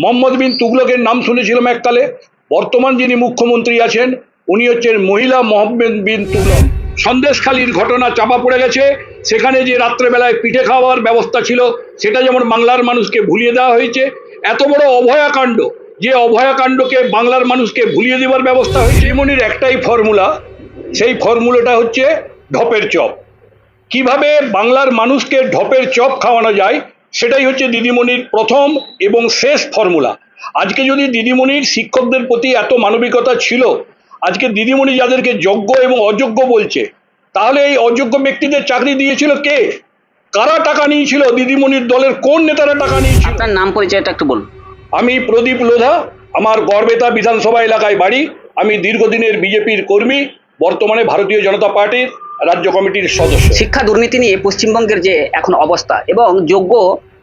মোহাম্মদ বিন তুগলকের নাম শুনেছিলাম এককালে। বর্তমান যিনি মুখ্যমন্ত্রী আছেন, উনি হচ্ছেন মহিলা মোহাম্মদ বিন তুগলক। সন্দেশখালীর ঘটনা চাপা পড়ে গেছে। সেখানে যে রাত্রেবেলায় পিঠে খাওয়ার ব্যবস্থা ছিল, সেটা যেমন বাংলার মানুষকে ভুলিয়ে দেওয়া হয়েছে, এত বড় অভয়াকাণ্ড, যে অভয়াকাণ্ডকে বাংলার মানুষকে ভুলিয়ে দেওয়ার ব্যবস্থা হয়েছে এমনির একটাই ফর্মুলা, সেই ফর্মুলাটা হচ্ছে ঢপের চপ। কীভাবে বাংলার মানুষকে ঢপের চপ খাওয়ানো যায় সেটাই হচ্ছে দিদিমণির প্রথম এবং শেষ ফর্মুলা আজকে যদি দিদিমণির শিক্ষকদের প্রতি এত মানবিকতা ছিল আজকে দিদিমণি যাদেরকে যোগ্য এবং অযোগ্য বলছে তাহলে এই অযোগ্য ব্যক্তিদের চাকরি দিয়েছিল কে? কারা টাকা নিয়েছিল? দিদিমণির দলের কোন নেতারা টাকা নিয়েছিল? আপনার নাম পরিচয়টা একটু বলুন। আমি প্রদীপ লোধা আমার গড়বেতা বিধানসভা এলাকায় বাড়ি। আমি দীর্ঘদিনের বিজেপির কর্মী বর্তমানে ভারতীয় জনতা পার্টির রাজ্য কমিটির সদস্য। শিক্ষা দুর্নীতি নিয়ে পশ্চিমবঙ্গের যে এখন অবস্থা এবং যোগ্য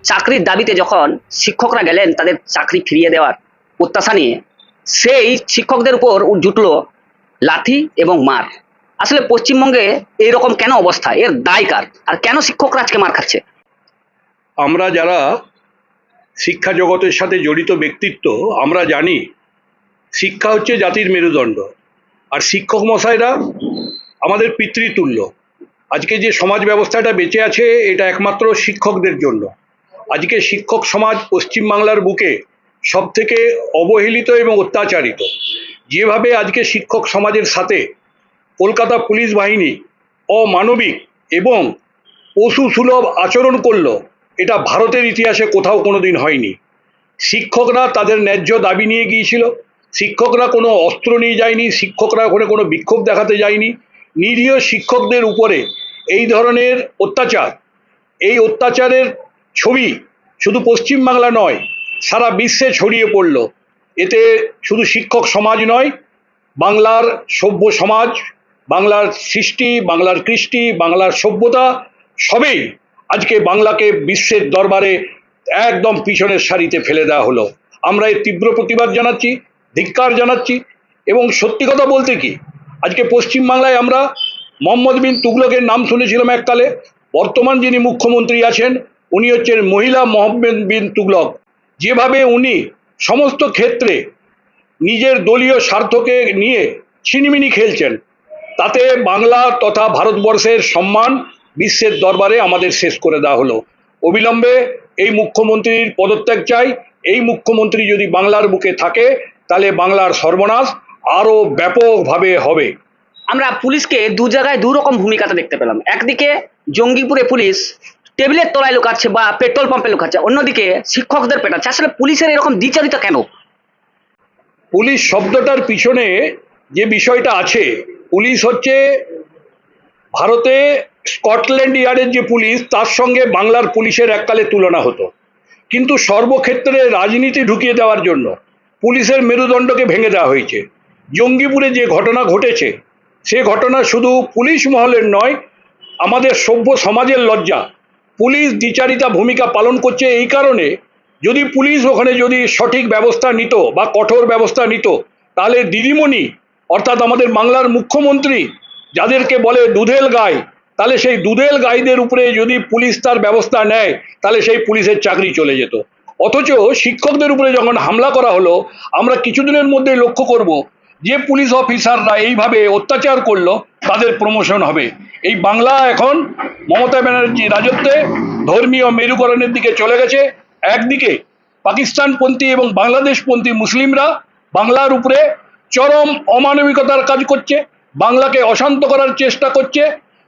চাকরির দাবিতে যখন শিক্ষকরা গেলেন তাদের চাকরি ফিরিয়ে দেওয়ার প্রত্যাশা নিয়ে সেই শিক্ষকদের উপর জুটলো লাথি এবং মার। আসলে পশ্চিমবঙ্গে এইরকম কেন অবস্থা? এর দায় কার? আর কেন শিক্ষকরা আজকে মার খাচ্ছে? আমরা যারা শিক্ষা জগতের সাথে জড়িত ব্যক্তিত্ব আমরা জানি শিক্ষা হচ্ছে জাতির মেরুদণ্ড। আর শিক্ষক মশাইরা আমাদের পিতৃতুল্য। আজকে যে সমাজ ব্যবস্থাটা বেঁচে আছে, এটা একমাত্র শিক্ষকদের জন্য। আজকে শিক্ষক সমাজ পশ্চিমবাংলার বুকে সব থেকে অবহেলিত এবং অত্যাচারিত। যেভাবে আজকে শিক্ষক সমাজের সাথে কলকাতা পুলিশ বাহিনী অমানবিক এবং পশু সুলভ আচরণ করল, এটা ভারতের ইতিহাসে কোথাও কোনো দিন হয়নি। শিক্ষকরা তাদের ন্যায্য দাবি নিয়ে গিয়েছিল। শিক্ষকরা কোনো অস্ত্র নিয়ে যায়নি, শিক্ষকরা ওখানে কোনো বিক্ষোভ দেখাতে যায়নি। নিরীহ শিক্ষকদের উপরে এই ধরনের অত্যাচার, এই অত্যাচারের ছবি শুধু পশ্চিমবাংলা নয়, সারা বিশ্বে ছড়িয়ে পড়ল। এতে শুধু শিক্ষক সমাজ নয়, বাংলার সভ্য সমাজ, বাংলার সৃষ্টি, বাংলার কৃষ্টি, বাংলার সভ্যতা, সবেই আজকে বাংলাকে বিশ্বের দরবারে একদম পিছনের সারিতে ফেলে দেওয়া হলো। আমরা এর তীব্র প্রতিবাদ জানাচ্ছি, ধিক্কার জানাচ্ছি এবং সত্যি কথা বলতে কি আজকে পশ্চিমবাংলায় আমরা মোহাম্মদ বিন তুগলকের নাম শুনেছিলাম এককালে। বর্তমান যিনি মুখ্যমন্ত্রী আছেন, উনি হচ্ছেন মহিলা মোহাম্মদ বিন তুগলক। যেভাবে উনি সমস্ত ক্ষেত্রে নিজের দলীয় স্বার্থকে নিয়ে ছিনিমিনি খেলছেন, তাতে বাংলা তথা ভারতবর্ষের সম্মান বিশ্বের দরবারে আমাদের শেষ করে দেওয়া হলো। অবিলম্বে এই মুখ্যমন্ত্রীর পদত্যাগ চাই। এই মুখ্যমন্ত্রী যদি বাংলার বুকে থাকে, তাহলে বাংলার সর্বনাশ। আরও ব্যাপকভাবে হবে। আমরা পুলিশকে দু জায়গায় দু রকম ভূমিকাতে দেখতে পেলাম। একদিকে জঙ্গিপুরে পুলিশ টেবিলের তলায় লুকাচ্ছে বা পেট্রোল পাম্পে লুকাচ্ছে অন্যদিকে শিক্ষকদের পেটাচ্ছে। আসলে পুলিশের এরকম দ্বিচারিতা কেন? পুলিশ শব্দটার পিছনে যে বিষয়টা আছে পুলিশ হচ্ছে ভারতে স্কটল্যান্ড ইয়ার্ডের যে পুলিশ তার সঙ্গে বাংলার পুলিশের এককালে তুলনা হতো। কিন্তু সর্বক্ষেত্রে রাজনীতি ঢুকিয়ে দেওয়ার জন্য পুলিশের মেরুদণ্ডকে ভেঙে দেওয়া হয়েছে। জঙ্গিপুরে যে ঘটনা ঘটেছে, সে ঘটনা শুধু পুলিশ মহলের নয়, আমাদের সভ্য সমাজের লজ্জা। পুলিশ দ্বিচারিতা ভূমিকা পালন করছে এই কারণে, যদি পুলিশ ওখানে যদি সঠিক ব্যবস্থা নিত বা কঠোর ব্যবস্থা নিত, তাহলে দিদিমণি, অর্থাৎ আমাদের বাংলার মুখ্যমন্ত্রী, যাদেরকে বলে দুধেল গাই, তাহলে সেই দুধেল গাইদের উপরে যদি পুলিশ তার ব্যবস্থা নেয়, তাহলে সেই পুলিশের চাকরি চলে যেত। অথচ শিক্ষকদের উপরে যখন হামলা করা হলো, আমরা কিছুদিনের মধ্যে লক্ষ্য করব যে পুলিশ অফিসাররা এইভাবে অত্যাচার করল, তাদের প্রমোশন হবে। এই বাংলা এখন মমতা ব্যানার্জি রাজত্বে ধর্মীয় মেরুকরণের দিকে চলে গেছে। একদিকে পাকিস্তানপন্থী এবং বাংলাদেশপন্থী মুসলিমরা বাংলার উপরে চরম অমানবিকতার কাজ করছে, বাংলাকে অশান্ত করার চেষ্টা করছে।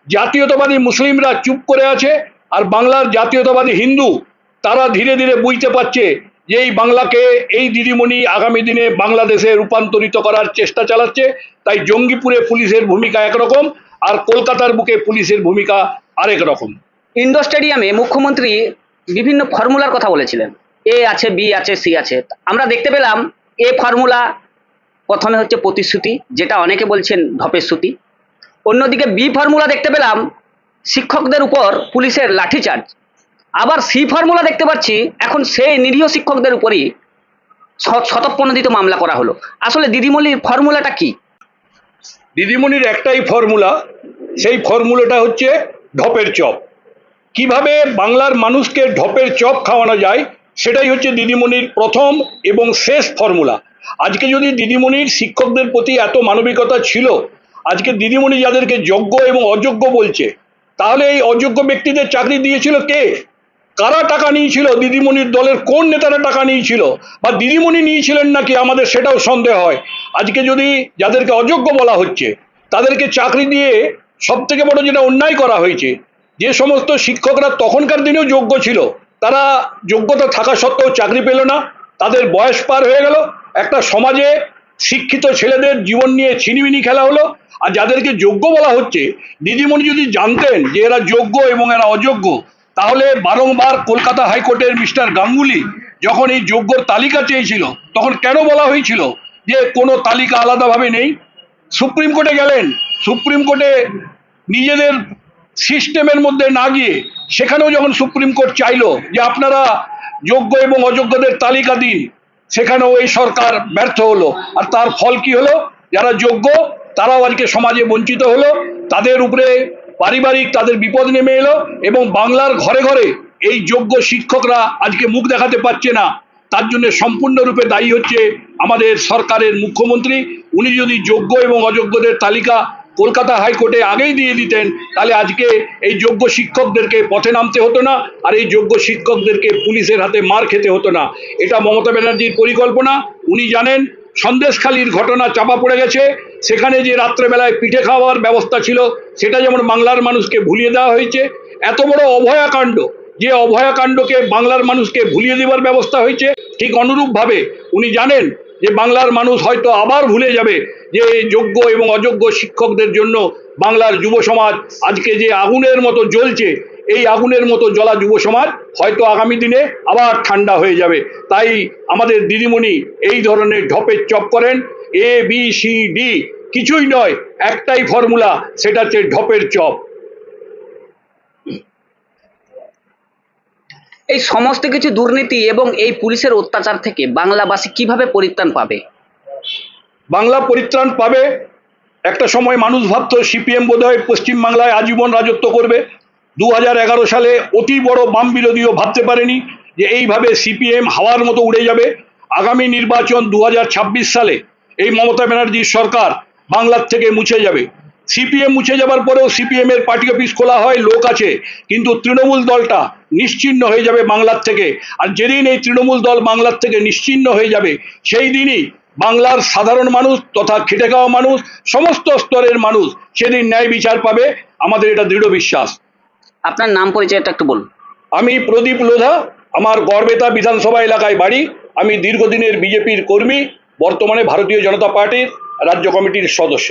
জাতীয়তাবাদী মুসলিমরা চুপ করে আছে, আর বাংলার জাতীয়তাবাদী হিন্দু তারা ধীরে ধীরে বুঝতে পারছে এই বাংলাকে এই দিদিমণি আগামী দিনে বাংলাদেশে রূপান্তরিত করার চেষ্টা চালাচ্ছে, তাই জঙ্গিপুরে পুলিশের ভূমিকা একরকম আর কলকাতার বুকে পুলিশের ভূমিকা আরেক রকম। ইন্ডোর স্টেডিয়ামে মুখ্যমন্ত্রী বিভিন্ন ফর্মুলার কথা বলেছিলেন। এ আছে, বি আছে, সি আছে। আমরা দেখতে পেলাম এ ফর্মুলা প্রথমে হচ্ছে প্রতিশ্রুতি, যেটা অনেকে বলছেন ধপের শ্রুতি। অন্যদিকে বি ফর্মুলা দেখতে পেলাম শিক্ষকদের উপর পুলিশের লাঠিচার্জ। আবার সি ফর্মুলা দেখতে পাচ্ছি, এখন সেই নিরীহ শিক্ষকদের উপরই শতপ্রণোদিত মামলা করা হলো। আসলে দিদিমণির ফর্মুলাটা কি? দিদিমণির একটাই ফর্মুলা, সেই ফর্মুলাটা হচ্ছে ঢপের চপ। কীভাবে বাংলার মানুষকে ঢপের চপ খাওয়ানো যায়, সেটাই হচ্ছে দিদিমণির প্রথম এবং শেষ ফর্মুলা। আজকে যদি দিদিমণির শিক্ষকদের প্রতি এত মানবিকতা ছিল, আজকে দিদিমণি যাদেরকে যোগ্য এবং অযোগ্য বলছে, তাহলে এই অযোগ্য ব্যক্তিদের চাকরি দিয়েছিল কে? কারা টাকা নিয়েছিল? দিদিমণির দলের কোন নেতারা টাকা নিয়েছিল? বা দিদিমণি নিয়েছিলেন নাকি? আমাদের সেটাও সন্দেহ হয়। আজকে যদি যাদেরকে অযোগ্য বলা হচ্ছে, তাদেরকে চাকরি দিয়ে সব থেকে বড় যেটা অন্যায় করা হয়েছে, যে সমস্ত শিক্ষকরা তখনকার দিনেও যোগ্য ছিল, তারা যোগ্যতা থাকা সত্ত্বেও চাকরি পেল না, তাদের বয়স পার হয়ে গেল, একটা সমাজে শিক্ষিত ছেলেদের জীবন নিয়ে ছিনিমিনি খেলা হলো, আর যাদেরকে যোগ্য বলা হচ্ছে, দিদিমণি যদি জানতেন যে এরা যোগ্য এবং এরা অযোগ্য তাহলে বারংবার কলকাতা হাইকোর্টের মিস্টার গাঙ্গুলি যখন এই যোগ্যর তালিকা চেয়েছিল, তখন কেন বলা হয়েছিল যে কোনো তালিকা আলাদাভাবে নেই? সুপ্রিম কোর্টে গেলেন, সুপ্রিম কোর্টে নিজেদের সিস্টেমের মধ্যে না গিয়ে সেখানেও যখন সুপ্রিম কোর্ট চাইলো যে আপনারা যোগ্য এবং অযোগ্যদের তালিকা দিন, সেখানেও এই সরকার ব্যর্থ হলো। আর তার ফল কি হলো? যারা যোগ্য, তারাও আজকে সমাজে বঞ্চিত হলো। তাদের উপরে পারিবারিক তাদের বিপদ নেমে এলো এবং বাংলার ঘরে ঘরে এই যোগ্য শিক্ষকরা আজকে মুখ দেখাতে পারছে না। তার জন্য সম্পূর্ণরূপে দায়ী হচ্ছে আমাদের সরকারের মুখ্যমন্ত্রী। উনি যদি যোগ্য এবং অযোগ্যদের তালিকা কলকাতা হাইকোর্টে আগেই দিয়ে দিতেন, তাহলে আজকে এই যোগ্য শিক্ষকদেরকে পথে নামতে হতো না আর এই যোগ্য শিক্ষকদেরকে পুলিশের হাতে মার খেতে হতো না। এটা মমতা ব্যানার্জির পরিকল্পনা। উনি জানেন, সন্দেশখালির ঘটনা চাপা পড়ে গেছে। সেখানে যে রাত্রেবেলায় পিঠে খাওয়ার ব্যবস্থা ছিল সেটা যেমন বাংলার মানুষকে ভুলিয়ে দেওয়া হয়েছে, এত বড় অভয়াকাণ্ড, যে অভয়াকাণ্ডকে বাংলার মানুষকে ভুলিয়ে দেবার ব্যবস্থা হয়েছে, ঠিক অনুরূপভাবে উনি জানেন যে বাংলার মানুষ হয়তো আবার ভুলে যাবে যে যোগ্য এবং অযোগ্য শিক্ষকদের জন্য বাংলার যুব সমাজ আজকে যে আগুনের মতো জ্বলছে, এই আগুনের মতো জ্বলা যুব সমাজ হয়তো আগামী দিনে আবার ঠান্ডা হয়ে যাবে। তাই আমাদের দিদিমণি এই ধরনের ঢপের চপ করেন এ বি সি ডি কিছুই নয় একটাই ফর্মুলা সেটা হচ্ছে ঢপের চপ। এই সমস্ত কিছু দুর্নীতি এবং এই পুলিশের অত্যাচার থেকে বাংলাবাসী কীভাবে পরিত্রাণ পাবে? বাংলা পরিত্রাণ পাবে একটা সময় মানুষ ভাবতো সিপিএম বোধহয় পশ্চিমবাংলায় আজীবন রাজত্ব করবে। দু এগারো সালে অতি বড় বাম বিরোধীও ভাবতে পারেনি যে এইভাবে সিপিএম হাওয়ার মতো উড়ে যাবে। আগামী নির্বাচন দু হাজার ছাব্বিশ সালে এই মমতা ব্যানার্জির সরকার বাংলার থেকে মুছে যাবে। সিপিএম মুছে যাবার পরেও সিপিএম এর পার্টি অফিস খোলা হয় লোক আছে। কিন্তু তৃণমূল দলটা নিশ্চিহ্ন হয়ে যাবে বাংলার থেকে। আর যেদিন এই তৃণমূল দল বাংলার থেকে নিশ্চিহ্ন হয়ে যাবে সেই দিনই বাংলার সাধারণ মানুষ তথা খেটে খাওয়া মানুষ সমস্ত স্তরের মানুষ সেদিন ন্যায় বিচার পাবে। আমাদের এটা দৃঢ় বিশ্বাস। আপনার নাম পরিচয়টা একটু বলুন। আমি প্রদীপ লোধা আমার গড়বেতা বিধানসভা এলাকায় বাড়ি। আমি দীর্ঘদিনের বিজেপির কর্মী। বর্তমানে ভারতীয় জনতা পার্টির রাজ্য কমিটির সদস্য।